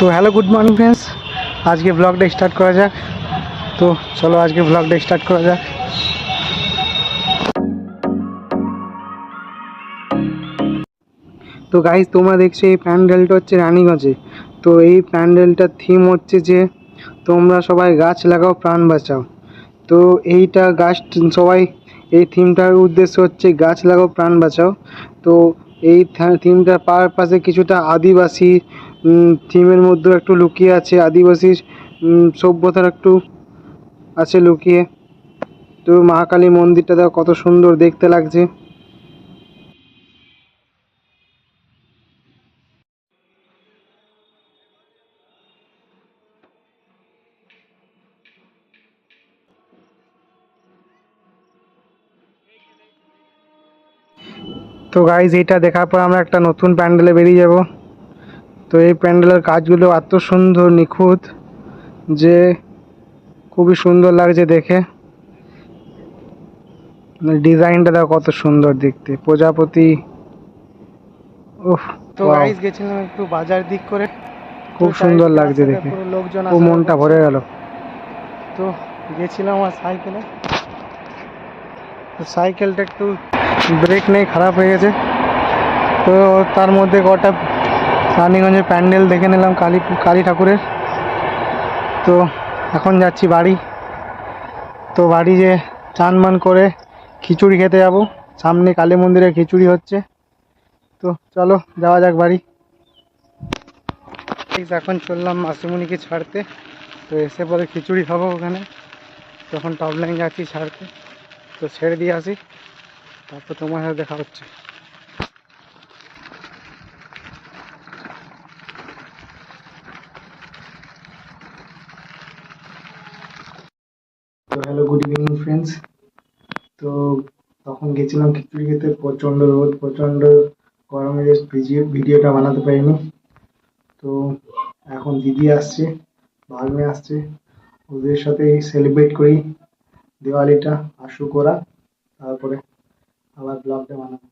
তো hello good morning friends আজকে ব্লগটা স্টার্ট করা যাক। তো চলো আজকে ব্লগটা স্টার্ট করা যাক। তো গাইজ তোমরা দেখছ এই প্যান্ডেলটা হচ্ছে রানীগঞ্জে। তো এই প্যান্ডেলটার থিম হচ্ছে যে, তোমরা সবাই গাছ লাগাও, প্রাণ বাঁচাও। তো এইটা গাছ, সবাই এই থিমটার উদ্দেশ্য হচ্ছে গাছ লাগাও, প্রাণ বাঁচাও। তো এই থিমটার পাশে কিছুটা আদিবাসী থিমের মধ্যেও একটু লুকিয়ে আছে আদিবাসী সভ্যতার একটু আছে লুকিয়ে। তো মহাকালী মন্দিরটা দেখো কত সুন্দর দেখতে লাগছে। তো গাইজ এইটা দেখার পর আমরা একটা নতুন প্যান্ডেলে বেরিয়ে যাব। তো এই প্যান্ডেলের কাজগুলো এত সুন্দর নিখুঁত যে খুবই সুন্দর লাগছে দেখে। ডিজাইনটা দেখো কত সুন্দর দেখতে। প্রজাপতি উফ তো. গাইজ গেছিলাম একটু বাজার দিক করে। খুব সুন্দর লাগছে দেখে। লোকজন ও মনটা ভরে গেল। তো গেছিলাম আমার সাইকেলে। সাইকেলটা একটু ব্রেক নেই খারাপ হয়ে গেছে। তো তার মধ্যে কটা রানীগঞ্জের প্যান্ডেল দেখে নিলাম কালী কালী ঠাকুরের। তো এখন যাচ্ছি বাড়ি। তো বাড়ি যে চান মান করে খিচুড়ি খেতে যাব। সামনে কালী মন্দিরে খিচুড়ি হচ্ছে। তো চলো, যাওয়া যাক বাড়ি। ঠিক এখন চললাম মাসিমণিকে ছাড়তে। তো এসে পরে খিচুড়ি খাব ওখানে। তখন টপ লাইন যাচ্ছি ছাড়তে। তো ছেড়ে দিয়ে আসি। তারপর তোমার সাথে দেখা হচ্ছে। তো হ্যালো গুড ইভিনিং ফ্রেন্ডস তো তখন গেছিলাম খিচুড়ি খেতে প্রচণ্ড রোদ, প্রচণ্ড গরমে ভিডিও, ভিডিওটা বানাতে পারিনি। তো এখন দিদি আসছে, ভাগ্নে আসছে, ওদের সাথে সেলিব্রেট করি দিওয়ালিটা আশু করা তারপরে আবার ব্লগটা বানাবো।